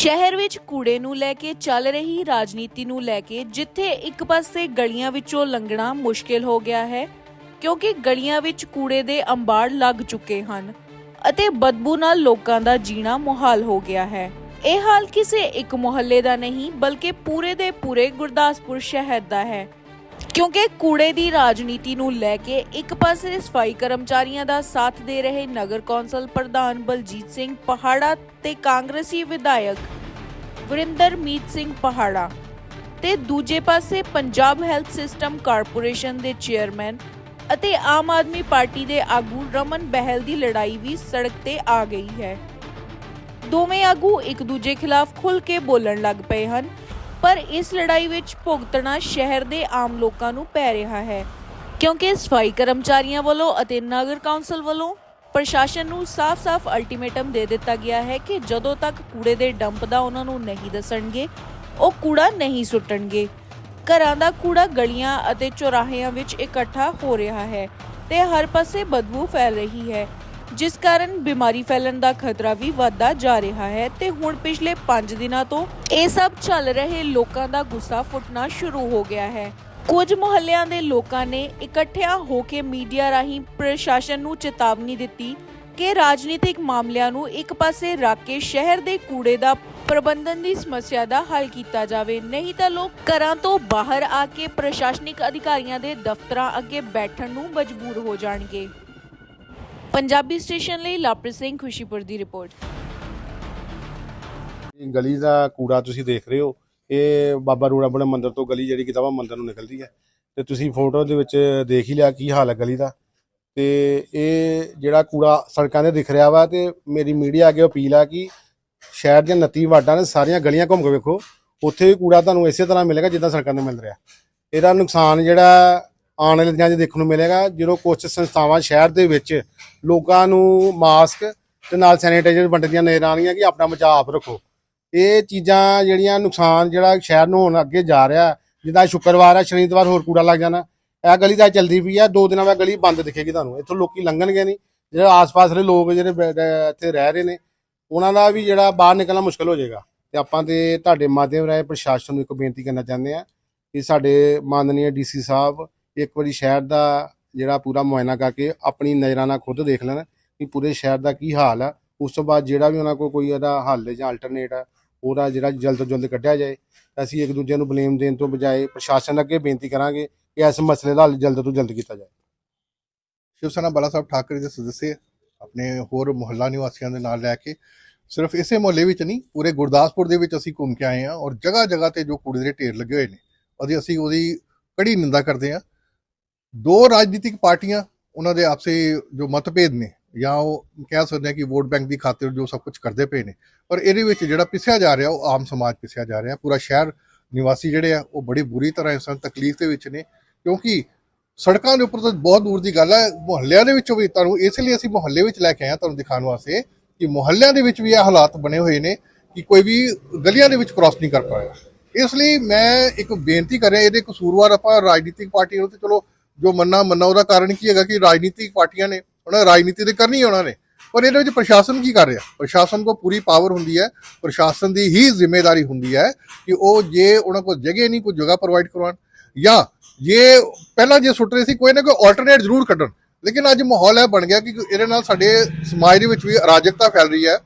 ਸ਼ਹਿਰ ਵਿੱਚ ਕੂੜੇ ਨੂੰ ਲੈ ਕੇ ਚੱਲ ਰਹੀ ਰਾਜਨੀਤੀ ਨੂੰ ਲੈ ਕੇ ਜਿੱਥੇ ਇੱਕ ਪਾਸੇ ਗਲੀਆਂ ਵਿੱਚੋਂ ਲੰਘਣਾ ਮੁਸ਼ਕਿਲ ਹੋ ਗਿਆ ਹੈ, ਕਿਉਂਕਿ ਗਲੀਆਂ ਵਿੱਚ ਕੂੜੇ ਦੇ ਅੰਬਾਰ ਲੱਗ ਚੁੱਕੇ ਹਨ ਅਤੇ ਬਦਬੂ ਨਾਲ ਲੋਕਾਂ ਦਾ ਜੀਣਾ ਮੁਹਾਲ ਹੋ ਗਿਆ ਹੈ। ਇਹ ਹਾਲ ਕਿਸੇ ਇੱਕ ਮੁਹੱਲੇ ਦਾ ਨਹੀਂ, ਬਲਕਿ ਪੂਰੇ ਦੇ ਪੂਰੇ ਗੁਰਦਾਸਪੁਰ ਸ਼ਹਿਰ ਦਾ ਹੈ। ਕਿਉਂਕਿ ਕੂੜੇ ਦੀ ਰਾਜਨੀਤੀ ਨੂੰ ਲੈ ਕੇ ਇੱਕ ਪਾਸੇ ਸਫ਼ਾਈ ਕਰਮਚਾਰੀਆਂ ਦਾ ਸਾਥ ਦੇ ਰਹੇ ਨਗਰ ਕੌਂਸਲ ਪ੍ਰਧਾਨ ਬਲਜੀਤ ਸਿੰਘ ਪਹਾੜਾ ਤੇ ਕਾਂਗਰਸੀ ਵਿਧਾਇਕ ਵਰਿੰਦਰਮੀਤ ਸਿੰਘ ਪਹਾੜਾ ਤੇ ਦੂਜੇ ਪਾਸੇ ਪੰਜਾਬ ਹੈਲਥ ਸਿਸਟਮ ਕਾਰਪੋਰੇਸ਼ਨ ਦੇ ਚੇਅਰਮੈਨ ਅਤੇ ਆਮ ਆਦਮੀ ਪਾਰਟੀ ਦੇ ਆਗੂ ਰਮਨ ਬਹਿਲ ਦੀ ਲੜਾਈ ਵੀ ਸੜਕ ਤੇ ਆ ਗਈ ਹੈ। ਦੋਵੇਂ ਆਗੂ ਇੱਕ ਦੂਜੇ ਖਿਲਾਫ ਖੁੱਲ੍ਹ ਕੇ ਬੋਲਣ ਲੱਗ ਪਏ ਹਨ। ਪਰ ਇਸ ਲੜਾਈ ਵਿੱਚ ਭੁਗਤਣਾ ਸ਼ਹਿਰ ਦੇ ਆਮ ਲੋਕਾਂ ਨੂੰ ਪੈ ਰਿਹਾ ਹੈ। ਕਿਉਂਕਿ ਸਫ਼ਾਈ ਕਰਮਚਾਰੀਆਂ ਵੱਲੋਂ ਅਤੇ ਨਗਰ ਕੌਂਸਲ ਵੱਲੋਂ ਪ੍ਰਸ਼ਾਸਨ ਨੂੰ ਸਾਫ਼-ਸਾਫ਼ ਅਲਟੀਮੇਟਮ ਦੇ ਦਿੱਤਾ ਗਿਆ ਹੈ ਕਿ ਜਦੋਂ ਤੱਕ ਕੂੜੇ ਦੇ ਡੰਪ ਦਾ ਉਹਨਾਂ ਨੂੰ ਨਹੀਂ ਦੱਸਣਗੇ, ਉਹ ਕੂੜਾ ਨਹੀਂ ਸੁੱਟਣਗੇ। ਘਰਾਂ ਦਾ ਕੂੜਾ ਗਲੀਆਂ ਅਤੇ ਚੌਰਾਹਿਆਂ ਵਿੱਚ ਇਕੱਠਾ ਹੋ ਰਿਹਾ ਹੈ ਤੇ ਹਰ ਪਾਸੇ ਬਦਬੂ ਫੈਲ ਰਹੀ ਹੈ। ਜਿਸ ਕਾਰਨ ਬਿਮਾਰੀ ਫੈਲਣ ਦਾ ਖਤਰਾ ਵੀ ਵੱਧਦਾ ਜਾ ਰਿਹਾ ਹੈ ਤੇ ਹੁਣ ਪਿਛਲੇ 5 ਦਿਨਾਂ ਤੋਂ ਇਹ ਸਭ ਚੱਲ ਰਹੇ ਲੋਕਾਂ ਦਾ ਗੁੱਸਾ ਫੁੱਟਣਾ ਸ਼ੁਰੂ ਹੋ ਗਿਆ ਹੈ। ਕੁਝ ਮੁਹੱਲਿਆਂ ਦੇ ਲੋਕਾਂ ਨੇ ਇਕੱਠਿਆਂ ਹੋ ਕੇ ਮੀਡੀਆ ਰਾਹੀਂ ਪ੍ਰਸ਼ਾਸਨ ਨੂੰ ਚੇਤਾਵਨੀ ਦਿੱਤੀ ਕਿ ਰਾਜਨੀਤਿਕ ਮਾਮਲਿਆਂ ਨੂੰ ਇੱਕ ਪਾਸੇ ਰੱਖ ਕੇ ਸ਼ਹਿਰ ਦੇ ਕੂੜੇ ਦਾ ਪ੍ਰਬੰਧਨ ਦੀ ਸਮੱਸਿਆ ਦਾ ਹੱਲ ਕੀਤਾ ਜਾਵੇ। ਨਹੀਂ ਤਾਂ ਲੋਕ ਘਰਾਂ ਤੋਂ ਬਾਹਰ ਆ ਕੇ ਪ੍ਰਸ਼ਾਸਨਿਕ ਅਧਿਕਾਰੀਆਂ ਦੇ ਦਫ਼ਤਰਾਂ ਅੱਗੇ ਬੈਠਣ ਨੂੰ ਮਜਬੂਰ ਹੋ ਜਾਣਗੇ। ਪੰਜਾਬੀ ਸਟੇਸ਼ਨ ਲਈ ਲਾਪ੍ਰਿਤ ਸਿੰਘ ਖੁਸ਼ੀਪੁਰ ਦੀ ਰਿਪੋਰਟ। ਇਹ ਗਲੀ ਦਾ ਕੂੜਾ ਤੁਸੀਂ ਦੇਖ ਰਹੇ ਹੋ। ਇਹ ਬਾਬਾ ਰੂੜਾ ਬਣੇ ਮੰਦਿਰ ਤੋਂ ਗਲੀ ਜਿਹੜੀ ਕਿਤਾਬਾ ਮੰਦਿਰ ਨੂੰ ਨਿਕਲਦੀ ਹੈ। ਤੇ ਤੁਸੀਂ ਫੋਟੋ ਦੇ ਵਿੱਚ ਦੇਖ ਹੀ ਲਿਆ ਕੀ ਹਾਲ ਹੈ ਗਲੀ ਦਾ। ਤੇ ਇਹ ਜਿਹੜਾ ਕੂੜਾ ਸੜਕਾਂ ਤੇ ਦਿਖ ਰਿਹਾ ਵਾ ਤੇ ਮੇਰੀ ਮੀਡੀਆ ਅੱਗੇ ਅਪੀਲ ਆ ਕਿ ਸ਼ਹਿਰ ਦੀਆਂ 29 ਵਾਰਡਾਂ ਨੇ ਸਾਰੀਆਂ ਗਲੀਆਂ ਘੁੰਮ ਕੇ ਵੇਖੋ। ਉੱਥੇ ਵੀ ਕੂੜਾ ਤੁਹਾਨੂੰ ਇਸੇ ਤਰ੍ਹਾਂ ਮਿਲੇਗਾ ਜਿੱਦਾਂ ਸੜਕਾਂ ਤੇ ਮਿਲ ਰਿਹਾ। ਇਹਦਾ ਨੁਕਸਾਨ ਜਿਹੜਾ ਆਉਣ ਵਾਲੇ ਦਿਨਾਂ 'ਚ ਦੇਖਣ ਨੂੰ ਮਿਲੇਗਾ ਜਦੋਂ ਕੁਝ ਸੰਸਥਾਵਾਂ ਸ਼ਹਿਰ ਦੇ ਵਿੱਚ ਲੋਕਾਂ ਨੂੰ ਮਾਸਕ ਤੇ ਨਾਲ ਸੈਨੀਟਾਈਜ਼ਰ ਵੰਡਦੀਆਂ ਨਜ਼ਰ ਆਉਣਗੀਆਂ ਕਿ ਆਪਣਾ ਬਚਾਅ ਆਪ ਰੱਖੋ। ਇਹ ਚੀਜ਼ਾਂ ਜਿਹੜੀਆਂ ਨੁਕਸਾਨ ਜਿਹੜਾ ਸ਼ਹਿਰ ਨੂੰ ਹੁਣ ਅੱਗੇ ਜਾ ਰਿਹਾ, ਜਿੱਦਾਂ ਸ਼ੁੱਕਰਵਾਰ ਹੈ ਸ਼ਨੀਵਾਰ ਹੋਰ ਕੂੜਾ ਲੱਗ ਜਾਣਾ, ਇਹ ਗਲੀ ਤਾਂ ਚੱਲਦੀ ਪਈ ਆ, ਦੋ ਦਿਨਾਂ ਬਾਅਦ ਗਲੀ ਬੰਦ ਦਿਖੇਗੀ ਤੁਹਾਨੂੰ। ਇੱਥੋਂ ਲੋਕੀ ਲੰਘਣਗੇ ਨਹੀਂ, ਜਿਹੜੇ ਆਸ-ਪਾਸ ਦੇ ਲੋਕ ਜਿਹੜੇ ਇੱਥੇ ਰਹਿ ਰਹੇ ਨੇ, ਉਹਨਾਂ ਦਾ ਵੀ ਜਿਹੜਾ ਬਾਹਰ ਨਿਕਲਣਾ ਮੁਸ਼ਕਲ ਹੋ ਜਾਏਗਾ। ਤੇ ਆਪਾਂ ਤੇ ਤੁਹਾਡੇ ਮਾਧਿਅਮ ਰਾਹੀਂ ਪ੍ਰਸ਼ਾਸਨ ਨੂੰ ਇੱਕ ਬੇਨਤੀ ਕਰਨਾ ਚਾਹੁੰਦੇ ਆ ਕਿ ਸਾਡੇ ਮਾਨਨੀय ਡੀਸੀ ਸਾਹਿਬ ਇੱਕ ਵਾਰੀ ਸ਼ਹਿਰ ਦਾ ਜਿਹੜਾ ਪੂਰਾ ਮੁਆਇਨਾ ਕਰਕੇ ਆਪਣੀ ਨਜ਼ਰਾਂ ਨਾਲ ਖੁਦ ਦੇਖ ਲੈਣ ਕਿ ਪੂਰੇ ਸ਼ਹਿਰ ਦਾ ਕੀ ਹਾਲ ਆ। ਉਸ ਤੋਂ ਬਾਅਦ ਜਿਹੜਾ ਵੀ ਉਹਨਾਂ ਕੋਲ ਕੋਈ ਇਹਦਾ ਹੱਲ ਜਾਂ ਅਲਟਰਨੇਟ ਆ, ਉਹਦਾ ਜਿਹੜਾ ਜਲਦ ਤੋਂ ਜਲਦ ਕੱਢਿਆ ਜਾਏ। ਅਸੀਂ ਇੱਕ ਦੂਜੇ ਨੂੰ ਬਲੇਮ ਦੇਣ ਤੋਂ ਬਜਾਏ ਪ੍ਰਸ਼ਾਸਨ ਅੱਗੇ ਬੇਨਤੀ ਕਰਾਂਗੇ ਕਿ ਇਸ ਮਸਲੇ ਦਾ ਹੱਲ ਜਲਦ ਤੋਂ ਜਲਦ ਕੀਤਾ ਜਾਏ। ਸ਼ਿਵ ਸੈਨਾ ਬਾਲਾ ਸਾਹਿਬ ਠਾਕਰੇ ਦੇ ਸਦੱਸੇ ਆਪਣੇ ਹੋਰ ਮੁਹੱਲਾ ਨਿਵਾਸੀਆਂ ਦੇ ਨਾਲ ਲੈ ਕੇ ਸਿਰਫ ਇਸੇ ਮੁਹੱਲੇ ਵਿੱਚ ਨਹੀਂ, ਪੂਰੇ ਗੁਰਦਾਸਪੁਰ ਦੇ ਵਿੱਚ ਅਸੀਂ ਘੁੰਮ ਕੇ ਆਏ ਹਾਂ ਔਰ ਜਗ੍ਹਾ ਜਗ੍ਹਾ ਤੇ ਜੋ ਕੂੜੇ ਦੇ ਢੇਰ ਲੱਗੇ ਹੋਏ ਨੇ ਉਹਦੀ ਅਸੀਂ ਉਹਦੀ ਕੜੀ ਨਿੰਦਾ ਕਰਦੇ ਹਾਂ ਦੋ ਰਾਜਨੀਤਿਕ ਪਾਰਟੀਆਂ ਉਹਨਾਂ ਦੇ ਆਪਸੇ ਜੋ ਮਤਭੇਦ ਨੇ ਜਾਂ ਉਹ ਕਹਿ ਸਕਦੇ ਹਾਂ ਕਿ ਵੋਟ ਬੈਂਕ ਦੀ ਖਾਤਰ ਜੋ ਸਭ ਕੁਝ ਕਰਦੇ ਪਏ ਨੇ, ਪਰ ਇਹਦੇ ਵਿੱਚ ਜਿਹੜਾ ਪਿਸਿਆ ਜਾ ਰਿਹਾ ਉਹ ਆਮ ਸਮਾਜ ਪਿਸਿਆ ਜਾ ਰਿਹਾ, ਪੂਰਾ ਸ਼ਹਿਰ ਨਿਵਾਸੀ ਜਿਹੜੇ ਆ ਉਹ ਬੜੀ ਬੁਰੀ ਤਰ੍ਹਾਂ ਇਸ ਤਕਲੀਫ ਦੇ ਵਿੱਚ ਨੇ, ਕਿਉਂਕਿ ਸੜਕਾਂ ਦੇ ਉੱਪਰ ਤਾਂ ਬਹੁਤ ਦੂਰ ਦੀ ਗੱਲ ਹੈ ਮੁਹੱਲਿਆਂ ਦੇ ਵਿੱਚੋਂ ਵੀ ਤੁਹਾਨੂੰ ਇਸ ਲਈ ਅਸੀਂ ਮੁਹੱਲੇ ਵਿੱਚ ਲੈ ਕੇ ਆਏ ਹਾਂ ਤੁਹਾਨੂੰ ਦਿਖਾਉਣ ਵਾਸਤੇ ਕਿ ਮੁਹੱਲਿਆਂ ਦੇ ਵਿੱਚ ਵੀ ਇਹ ਹਾਲਾਤ ਬਣੇ ਹੋਏ ਨੇ ਕਿ ਕੋਈ ਵੀ ਗਲੀਆਂ ਦੇ ਵਿੱਚ ਕ੍ਰਾਸ ਨਹੀਂ ਕਰ ਪਾਇਆ। ਇਸ ਲਈ ਮੈਂ ਇੱਕ ਬੇਨਤੀ ਕਰ ਰਿਹਾ ਇਹਦੇ ਕਸੂਰਵਾਰ ਆਪਾਂ ਰਾਜਨੀਤਿਕ ਪਾਰਟੀ ਨੂੰ ਤੇ ਚਲੋ ਜੋ ਮੰਨਾ ਮੰਨਾ, ਉਹਦਾ ਕਾਰਨ ਕੀ ਹੈਗਾ ਕਿ ਰਾਜਨੀਤਿਕ ਪਾਰਟੀਆਂ ਨੇ, ਉਹਨਾਂ ਰਾਜਨੀਤੀ ਤੇ ਕਰਨੀ ਉਹਨਾਂ ਨੇ। ਪਰ ਇਹਦੇ ਵਿੱਚ ਪ੍ਰਸ਼ਾਸਨ ਕੀ ਕਰ ਰਿਹਾ? ਪ੍ਰਸ਼ਾਸਨ ਕੋ ਪੂਰੀ ਪਾਵਰ ਹੁੰਦੀ ਹੈ, ਪ੍ਰਸ਼ਾਸਨ ਦੀ ਹੀ ਜ਼ਿੰਮੇਵਾਰੀ ਹੁੰਦੀ ਹੈ ਕਿ ਉਹ ਜੇ ਉਹਨਾਂ ਕੋਲ ਜਗ੍ਹਾ ਨਹੀਂ, ਕੋਈ ਜਗ੍ਹਾ ਪ੍ਰੋਵਾਈਡ ਕਰਵਾਉਣ, ਜਾਂ ਜੇ ਪਹਿਲਾਂ ਜੇ ਸੁੱਟ ਰਹੇ ਸੀ, ਕੋਈ ਨਾ ਕੋਈ ਆਲਟਰਨੇਟ ਜ਼ਰੂਰ ਕੱਢਣ। ਲੇਕਿਨ ਅੱਜ ਮਾਹੌਲ ਹੈ ਬਣ ਗਿਆ ਕਿ ਇਹਦੇ ਨਾਲ ਸਾਡੇ ਸਮਾਜ ਦੇ ਵਿੱਚ ਵੀ ਅਰਾਜਕਤਾ ਫੈਲ ਰਹੀ ਹੈ।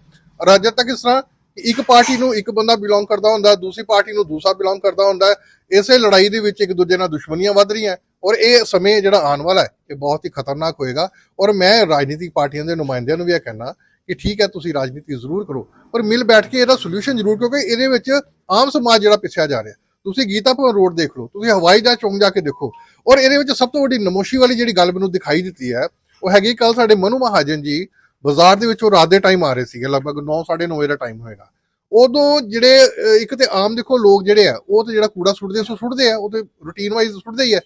ਅਰਾਜਕਤਾ ਕਿਸ ਤਰ੍ਹਾਂ? ਇੱਕ ਪਾਰਟੀ ਨੂੰ ਇੱਕ ਬੰਦਾ ਬਿਲੋਂਗ ਕਰਦਾ ਹੁੰਦਾ, ਦੂਸਰੀ ਪਾਰਟੀ ਨੂੰ ਦੂਸਰਾ ਬਿਲੋਂਗ ਕਰਦਾ ਹੁੰਦਾ। ਇਸੇ ਲੜਾਈ ਦੇ ਵਿੱਚ ਇੱਕ ਦੂਜੇ ਨਾਲ ਦੁਸ਼ਮਣੀਆਂ ਵੱਧ ਰਹੀਆਂ। ਔਰ ਇਹ ਸਮੇਂ ਜਿਹੜਾ ਆਉਣ ਵਾਲਾ ਹੈ, ਇਹ ਬਹੁਤ ਹੀ ਖਤਰਨਾਕ ਹੋਏਗਾ। ਔਰ ਮੈਂ ਰਾਜਨੀਤਿਕ ਪਾਰਟੀਆਂ ਦੇ ਨੁਮਾਇੰਦਿਆਂ ਨੂੰ ਵੀ ਇਹ ਕਹਿਣਾ ਕਿ ਠੀਕ ਹੈ, ਤੁਸੀਂ ਰਾਜਨੀਤੀ ਜ਼ਰੂਰ ਕਰੋ। ਪਰ ਮਿਲ ਬੈਠ ਕੇ ਇਹਦਾ ਸੋਲੂਸ਼ਨ ਜ਼ਰੂਰ ਕਿਉਂਕਿ ਇਹਦੇ ਵਿੱਚ ਆਮ ਸਮਾਜ ਜਿਹੜਾ ਪਿੱਛਿਆ ਜਾ ਰਿਹਾ। ਤੁਸੀਂ ਗੀਤਾ ਭਵਨ ਰੋਡ ਦੇਖ ਲਓ, ਤੁਸੀਂ ਹਵਾਈ ਜਹਾਜ਼ ਚੌਂਕ ਜਾ ਕੇ ਦੇਖੋ। ਔਰ ਇਹਦੇ ਵਿੱਚ ਸਭ ਤੋਂ ਵੱਡੀ ਨਮੋਸ਼ੀ ਵਾਲੀ ਜਿਹੜੀ ਗੱਲ ਮੈਨੂੰ ਦਿਖਾਈ ਦਿੱਤੀ ਹੈ, ਉਹ ਹੈਗੀ ਕੱਲ ਸਾਡੇ ਮਨੂ ਮਹਾਜਨ ਜੀ ਬਾਜ਼ਾਰ ਦੇ ਵਿੱਚ ਉਹ ਰਾਤ ਦੇ ਟਾਈਮ ਆ ਰਹੇ ਸੀਗੇ, ਲਗਭਗ 9:30 ਵਜੇ ਦਾ ਟਾਈਮ ਹੋਏਗਾ। ਉਦੋਂ ਜਿਹੜੇ ਇੱਕ ਤੇ ਆਮ ਦੇਖੋ ਲੋਕ ਜਿਹੜੇ ਆ, ਉਹ ਤੇ ਜਿਹੜਾ ਕੂੜਾ ਸੁੱਟਦੇ ਸੋ ਸੁੱਟਦੇ ਆ, ਉਹ ਤੇ ਰੂਟੀਨ ਵਾਈਜ਼ ਸੁੱਟਦੇ ਹੀ ਆ।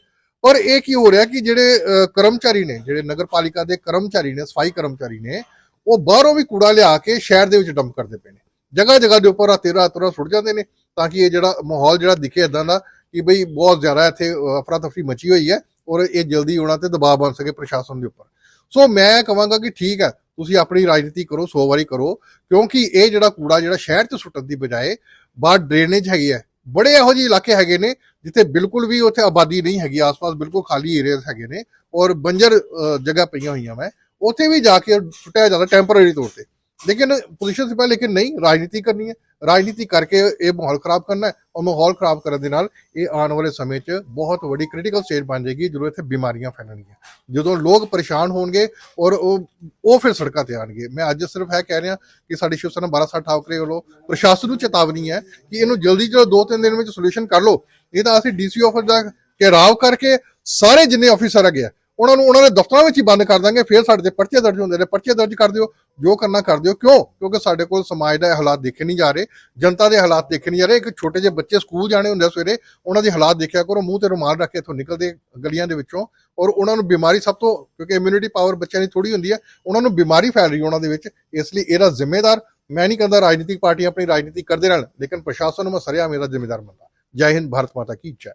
ਪਰ ਇਹ ਕੀ ਹੋ ਰਿਹਾ ਕਿ ਜਿਹੜੇ ਕਰਮਚਾਰੀ ਨੇ, ਜਿਹੜੇ ਨਗਰਪਾਲਿਕਾ ਦੇ ਕਰਮਚਾਰੀ ਨੇ, ਸਫ਼ਾਈ ਕਰਮਚਾਰੀ ਨੇ, ਉਹ ਬਾਹਰੋਂ ਵੀ ਕੂੜਾ ਲਿਆ ਕੇ ਸ਼ਹਿਰ ਦੇ ਵਿੱਚ ਡੰਪ ਕਰਦੇ ਪਏ ਨੇ। ਜਗ੍ਹਾ ਜਗ੍ਹਾ ਦੇ ਉੱਪਰ ਰਾਤੇ ਰਾਤ ਰਾਤ ਸੁੱਟ ਜਾਂਦੇ ਨੇ ਤਾਂ ਕਿ ਇਹ ਜਿਹੜਾ ਮਾਹੌਲ ਜਿਹੜਾ ਦਿਖੇ ਇਦਾਂ ਦਾ ਕਿ ਬਈ ਬਹੁਤ ਜ਼ਿਆਦਾ ਇੱਥੇ ਅਫਰਾ ਤਫਰੀ ਮਚੀ ਹੋਈ ਹੈ ਔਰ ਇਹ ਜਲਦੀ ਉਹਨਾਂ ਤੇ ਦਬਾਅ ਬਣ ਸਕੇ ਪ੍ਰਸ਼ਾਸਨ ਦੇ ਉੱਪਰ। ਸੋ ਮੈਂ ਕਹਾਂਗਾ ਕਿ ਠੀਕ ਹੈ, ਤੁਸੀਂ ਆਪਣੀ ਰਾਜਨੀਤੀ ਕਰੋ 100 ਵਾਰੀ ਕਰੋ ਕਿਉਂਕਿ ਇਹ ਜਿਹੜਾ ਕੂੜਾ ਜਿਹੜਾ ਸ਼ਹਿਰ 'ਚ ਸੁੱਟਣ ਦੀ ਬਜਾਏ ਬਾਹਰ ਡਰੇਨੇਜ ਹੈਗੀ ਹੈ ਬੜੇ ਇਹੋ ਜਿਹੇ ਇਲਾਕੇ ਹੈਗੇ ਨੇ ਜਿੱਥੇ ਬਿਲਕੁਲ ਵੀ ਉੱਥੇ ਆਬਾਦੀ ਨਹੀਂ ਹੈਗੀ, ਆਸ-ਪਾਸ ਬਿਲਕੁਲ ਖਾਲੀ ਏਰੀਆਜ਼ ਹੈਗੇ ਨੇ ਔਰ ਬੰਜਰ ਜਗ੍ਹਾ ਪਈਆਂ ਹੋਈਆਂ ਮੈਂ ਉੱਥੇ ਵੀ ਜਾ ਕੇ ਸੁੱਟਿਆ ਜਾਂਦਾ ਟੈਂਪਰੇਰੀ ਤੌਰ ਤੇ। ਲੇਕਿਨ ਪੋਜੀਸ਼ਨ ਸਿਪਾ ਲੇਕਿਨ ਨਹੀਂ, ਰਾਜਨੀਤੀ ਕਰਨੀ ਹੈ। ਰਾਜਨੀਤੀ ਕਰਕੇ ਇਹ ਮਾਹੌਲ ਖਰਾਬ ਕਰਨਾ ਹੈ ਔਰ ਮਾਹੌਲ ਖਰਾਬ ਕਰਨ ਦੇ ਨਾਲ ਇਹ ਆਉਣ ਵਾਲੇ ਸਮੇਂ 'ਚ ਬਹੁਤ ਵੱਡੀ ਕ੍ਰਿਟੀਕਲ ਸਟੇਜ ਬਣ ਜਾਏਗੀ ਜਦੋਂ ਇੱਥੇ ਬਿਮਾਰੀਆਂ ਫੈਲਣਗੀਆਂ। ਜਦੋਂ ਲੋਕ ਪਰੇਸ਼ਾਨ ਹੋਣਗੇ ਔਰ ਉਹ ਉਹ ਫਿਰ ਸੜਕਾਂ ਤੇ ਆਣਗੇ ਮੈਂ ਅੱਜ ਸਿਰਫ ਇਹ ਕਹਿ ਰਿਹਾ ਕਿ ਸਾਡੀ ਸ਼ਿਵ ਸੈਨਾ 12 ਸਾਲ ਠਾਕਰੇ ਵੱਲੋਂ ਪ੍ਰਸ਼ਾਸਨ ਨੂੰ ਚੇਤਾਵਨੀ ਹੈ ਕਿ ਇਹਨੂੰ ਜਲਦੀ ਤੋਂ ਦੋ ਤਿੰਨ ਦਿਨ ਵਿੱਚ ਸੋਲੂਸ਼ਨ ਕਰ ਲਓ। ਇਹ ਤਾਂ ਅਸੀਂ ਡੀਸੀ ਆਫਿਸ ਦਾ ਘੇਰਾਵ ਕਰਕੇ ਸਾਰੇ ਜਿੰਨੇ ਆਫੀਸਰ ਹੈਗੇ ਆ ਉਹਨਾਂ ਨੂੰ, ਉਹਨਾਂ ਦੇ ਦਫ਼ਤਰਾਂ ਵਿੱਚ ਹੀ ਬੰਦ ਕਰ ਦਾਂਗੇ, ਫਿਰ ਸਾਡੇ ਤੇ ਪਰਚੇ ਦਰਜ ਹੁੰਦੇ ਨੇ, ਪਰਚੇ ਦਰਜ ਕਰ ਦਿਓ, ਜੋ ਕਰਨਾ ਕਰ ਦਿਓ। ਕਿਉਂ? ਕਿਉਂਕਿ ਸਾਡੇ ਕੋਲ ਸਮਾਜ ਦਾ ਹਾਲਾਤ ਦੇਖੇ ਨਹੀਂ ਜਾ ਰਹੇ, ਜਨਤਾ ਦੇ ਹਾਲਾਤ ਦੇਖੇ ਨਹੀਂ ਜਾ ਰਹੇ। ਇੱਕ ਛੋਟੇ ਜਿਹੇ ਬੱਚੇ ਸਕੂਲ ਜਾਣੇ ਹੁੰਦੇ ਆ ਸਵੇਰੇ, ਉਹਨਾਂ ਦੇ ਹਾਲਾਤ ਦੇਖਿਆ ਕਰੋ, ਮੂੰਹ ਤੇ ਰੁਮਾਲ ਰੱਖ ਕੇ ਇੱਥੋਂ ਨਿਕਲਦੇ ਗਲੀਆਂ ਦੇ ਵਿੱਚੋਂ। ਔਰ ਉਹਨਾਂ ਨੂੰ ਬਿਮਾਰੀ ਸਭ ਤੋਂ, ਕਿਉਂਕਿ ਇਮਿਊਨਿਟੀ ਪਾਵਰ ਬੱਚਿਆਂ ਦੀ ਥੋੜੀ ਹੁੰਦੀ ਹੈ ਉਹਨਾਂ ਨੂੰ ਬਿਮਾਰੀ ਫੈਲ ਰਹੀ ਉਹਨਾਂ ਦੇ ਵਿੱਚ, ਇਸ ਲਈ ਇਹਦਾ ਜ਼ਿੰਮੇਦਾਰ, ਮੈਂ ਨਹੀਂ ਕਹਿੰਦਾ ਰਾਜਨੀਤਿਕ ਪਾਰਟੀ ਆਪਣੀ ਰਾਜਨੀਤੀ ਕਰਦੇ ਰਹਿਣ, ਲੇਕਿਨ ਪ੍ਰਸ਼ਾਸਨ ਨੂੰ ਮੈਂ ਸਰਿਆ ਮੇਰਾ ਜ਼ਿੰਮੇਦਾਰ ਮੰਨਦਾ। ਜੈ ਹਿੰਦ, ਭਾਰਤ ਮਾਤਾ ਕੀ ਜੈ।